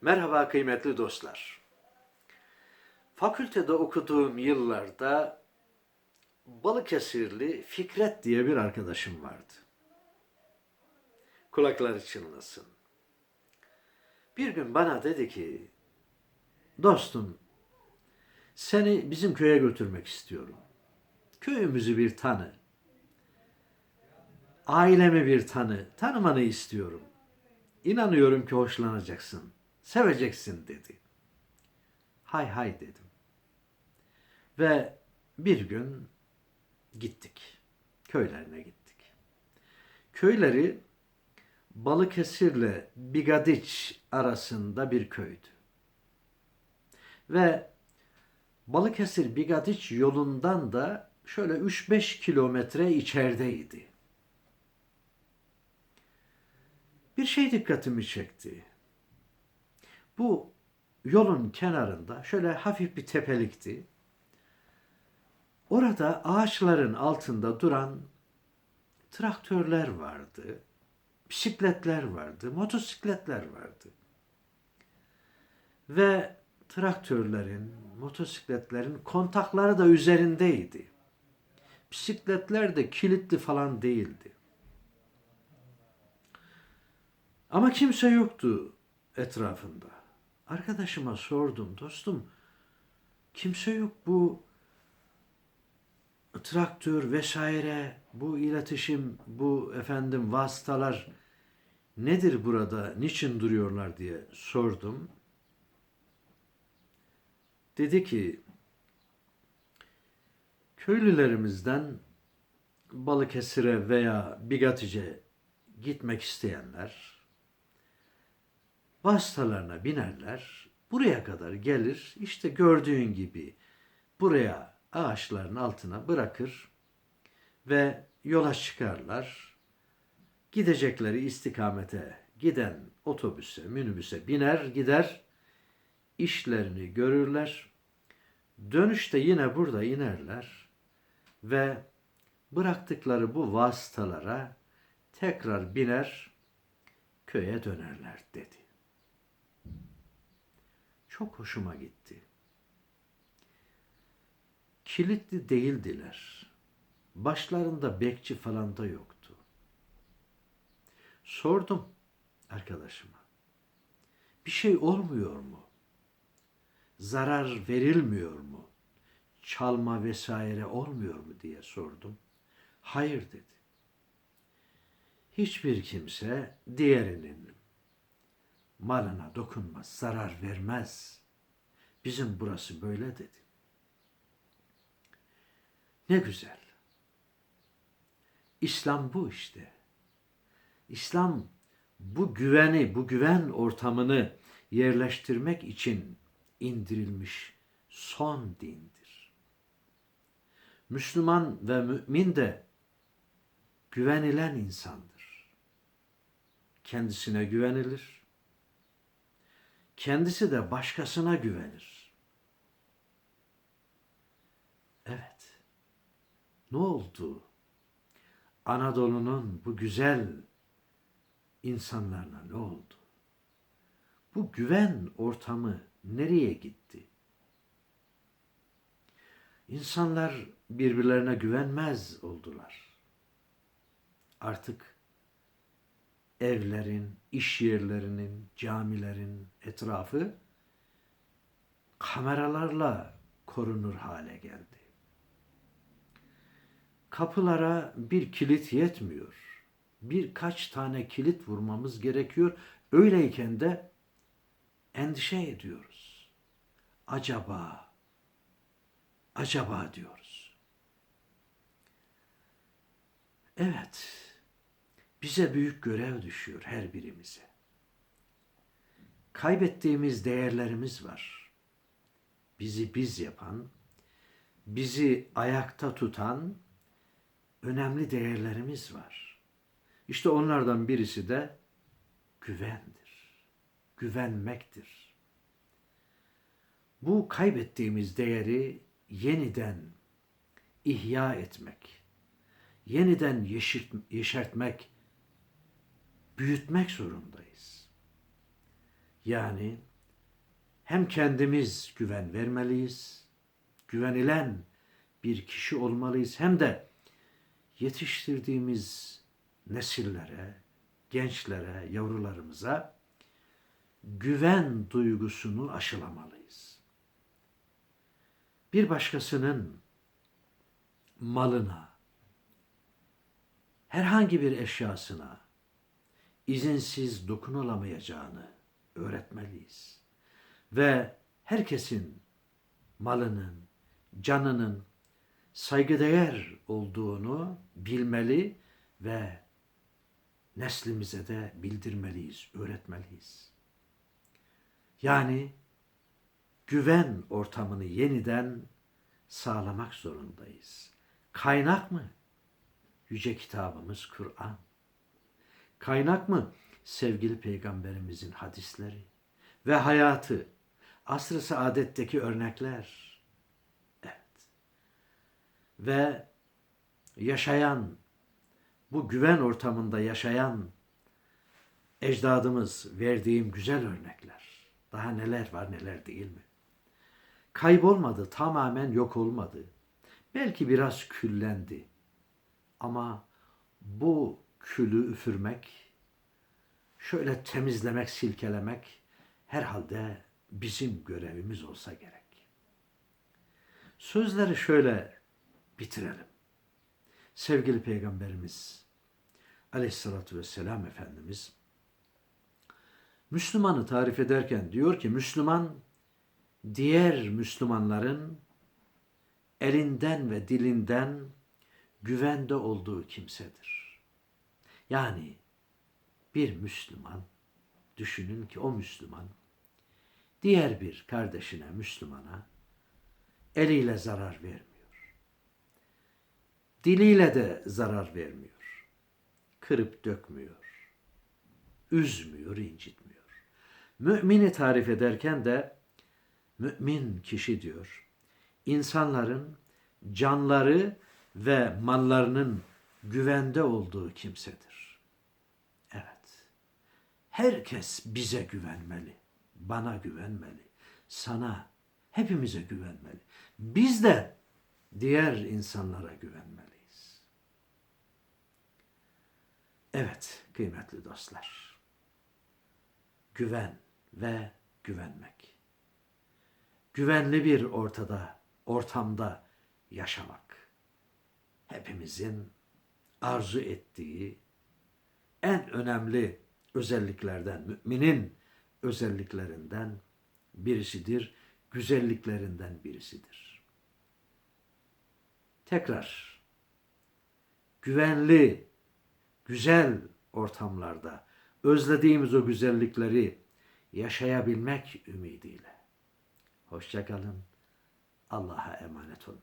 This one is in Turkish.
Merhaba kıymetli dostlar. Fakültede okuduğum yıllarda Balıkesirli Fikret diye bir arkadaşım vardı. Kulakları çınlasın. Bir gün bana dedi ki, dostum seni bizim köye götürmek istiyorum. Köyümüzü bir tanı. Ailemi bir tanı. Tanımanı istiyorum. İnanıyorum ki hoşlanacaksın. Seveceksin dedi. Hay hay dedim. Ve bir gün gittik. Köylerine gittik. Köyleri Balıkesir'le Bigadiç arasında bir köydü. Ve Balıkesir Bigadiç yolundan da şöyle 3-5 kilometre içerideydi. Bir şey dikkatimi çekti. Bu yolun kenarında şöyle hafif bir tepelikti. Orada ağaçların altında duran traktörler vardı, bisikletler vardı, motosikletler vardı. Ve traktörlerin, motosikletlerin kontakları da üzerindeydi. Bisikletler de kilitli falan değildi. Ama kimse yoktu etrafında. Arkadaşıma sordum, dostum kimse yok bu traktör vesaire, bu iletişim, bu efendim vasıtalar nedir burada, niçin duruyorlar diye sordum. Dedi ki, köylülerimizden Balıkesir'e veya Bigatice gitmek isteyenler vasıtalarına binerler, buraya kadar gelir, işte gördüğün gibi buraya ağaçların altına bırakır ve yola çıkarlar. Gidecekleri istikamete giden otobüse, minibüse biner gider, işlerini görürler. Dönüşte yine burada inerler ve bıraktıkları bu vasıtalara tekrar biner köye dönerler dedi. Çok hoşuma gitti. Kilitli değildiler. Başlarında bekçi falan da yoktu. Sordum arkadaşıma. Bir şey olmuyor mu? Zarar verilmiyor mu? Çalma vesaire olmuyor mu diye sordum. Hayır dedi. Hiçbir kimse diğerinin malına dokunmaz, zarar vermez. Bizim burası böyle dedi. Ne güzel. İslam bu işte. İslam bu güveni, bu güven ortamını yerleştirmek için indirilmiş son dindir. Müslüman ve mümin de güvenilen insandır. Kendisine güvenilir. Kendisi de başkasına güvenir. Evet. Ne oldu? Anadolu'nun bu güzel insanlarına ne oldu? Bu güven ortamı nereye gitti? İnsanlar birbirlerine güvenmez oldular. Artık evlerin, iş yerlerinin, camilerin etrafı kameralarla korunur hale geldi. Kapılara bir kilit yetmiyor. Birkaç tane kilit vurmamız gerekiyor. Öyleyken de endişe ediyoruz. Acaba, acaba diyoruz. Evet, bize büyük görev düşüyor her birimize. Kaybettiğimiz değerlerimiz var. Bizi biz yapan, bizi ayakta tutan önemli değerlerimiz var. İşte onlardan birisi de güvendir. Güvenmektir. Bu kaybettiğimiz değeri yeniden ihya etmek, yeniden yeşirt, yeşertmek, büyütmek zorundayız. Yani hem kendimiz güven vermeliyiz, güvenilen bir kişi olmalıyız hem de yetiştirdiğimiz nesillere, gençlere, yavrularımıza güven duygusunu aşılamalıyız. Bir başkasının malına, herhangi bir eşyasına izinsiz dokunulamayacağını öğretmeliyiz. Ve herkesin malının, canının saygıdeğer olduğunu bilmeli ve neslimize de bildirmeliyiz, öğretmeliyiz. Yani güven ortamını yeniden sağlamak zorundayız. Kaynak mı? Yüce kitabımız Kur'an. Kaynak mı? Sevgili peygamberimizin hadisleri ve hayatı, asr-ı saadetteki örnekler. Evet. Ve yaşayan, bu güven ortamında yaşayan ecdadımız verdiğim güzel örnekler. Daha neler var neler değil mi? Kaybolmadı, tamamen yok olmadı. Belki biraz küllendi. Ama bu külü üfürmek, şöyle temizlemek, silkelemek herhalde bizim görevimiz olsa gerek. Sözleri şöyle bitirelim. Sevgili Peygamberimiz Aleyhisselatü Vesselam Efendimiz Müslümanı tarif ederken diyor ki Müslüman diğer Müslümanların elinden ve dilinden güvende olduğu kimsedir. Yani bir Müslüman düşünün ki o Müslüman diğer bir kardeşine Müslümana eliyle zarar vermiyor. Diliyle de zarar vermiyor. Kırıp dökmüyor. Üzmüyor, incitmiyor. Mümini tarif ederken de mümin kişi diyor. İnsanların canları ve mallarının güvende olduğu kimsedir. Herkes bize güvenmeli. Bana güvenmeli. Sana, hepimize güvenmeli. Biz de diğer insanlara güvenmeliyiz. Evet kıymetli dostlar. Güven ve güvenmek. Güvenli bir ortada, ortamda yaşamak. Hepimizin arzu ettiği en önemli özelliklerden, müminin özelliklerinden birisidir, güzelliklerinden birisidir. Tekrar güvenli, güzel ortamlarda özlediğimiz o güzellikleri yaşayabilmek ümidiyle. Hoşçakalın. Allah'a emanet olun.